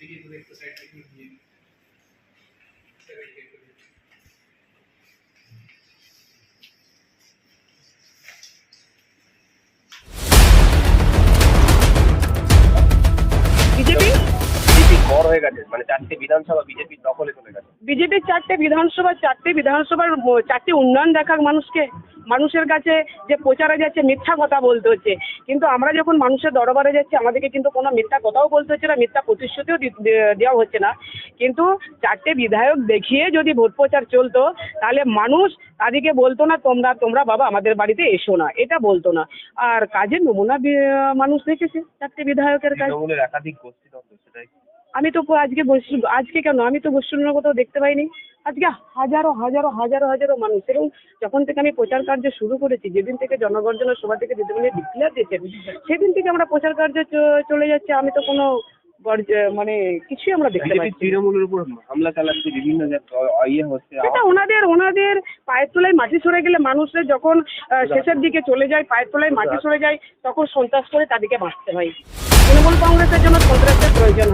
देखिए तो एक तो साइड গেছে? মানে চারটে বিধানসভা বিজেপির দখলে চলে গেছে। বিজেপির চারটে বিধানসভা চারটে বিধানসভার চারটে উন্নয়ন দেখাক মানুষকে। মানুষের কাছে যে প্রচারে যাচ্ছে মিথ্যা কথা বলতে হচ্ছে। কিন্তু আমরা যখন মানুষের দরবারে যাচ্ছি আমাদেরকে কিন্তু কোনো মিথ্যা কথাও বলতে হচ্ছে না মিথ্যা প্রতিশ্রুতিও দেওয়া হচ্ছে না। কিন্তু চারটে বিধায়ক দেখিয়ে যদি ভোট প্রচার চলতো তাহলে মানুষ তাদেরকে বলতো না তোমরা তোমরা বাবা আমাদের বাড়িতে এসো না। এটা বলতো না। আর কাজের নমুনা মানুষ দেখেছে চারটে বিধায়কের কাজ। একাধিক সেটাই আমি তো আজকে আজকে কেন? আমি তো গোষ্ঠীর কোথাও দেখতে পাইনি। আজকে হাজারো হাজারো হাজারো হাজারো মানুষ। এবং যখন থেকে আমি প্রচার কার্য শুরু করেছি যেদিন থেকে জনগর্জনের সভা থেকে দিদিমণি ডিক্লেয়ার দিয়েছেন সেদিন থেকে আমরা প্রচার কার্য চলে যাচ্ছে। আমি তো কোনো মানে কিছুই আমরা দেখতে পাচ্ছি তৃণমূলের উপর হামলা চালাচ্ছে বিভিন্ন ইয়ে হচ্ছে এটা ওনাদের ওনাদের পায়ের তলায় মাটি সরে গেলে মানুষের যখন শেষের দিকে চলে যায় পায়ের তলায় মাটি সরে যায় তখন সন্ত্রাস করে তাদেরকে বাঁচতে হয়। তৃণমূল কংগ্রেসের জন্য সন্ত্রাসের প্রয়োজন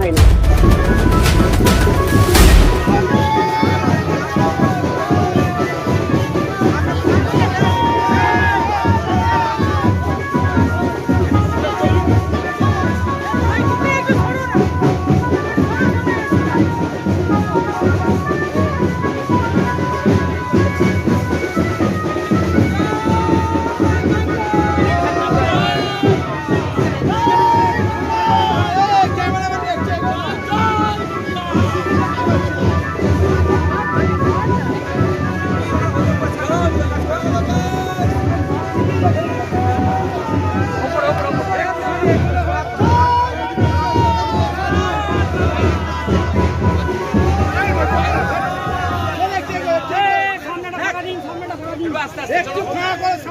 হয় না একটু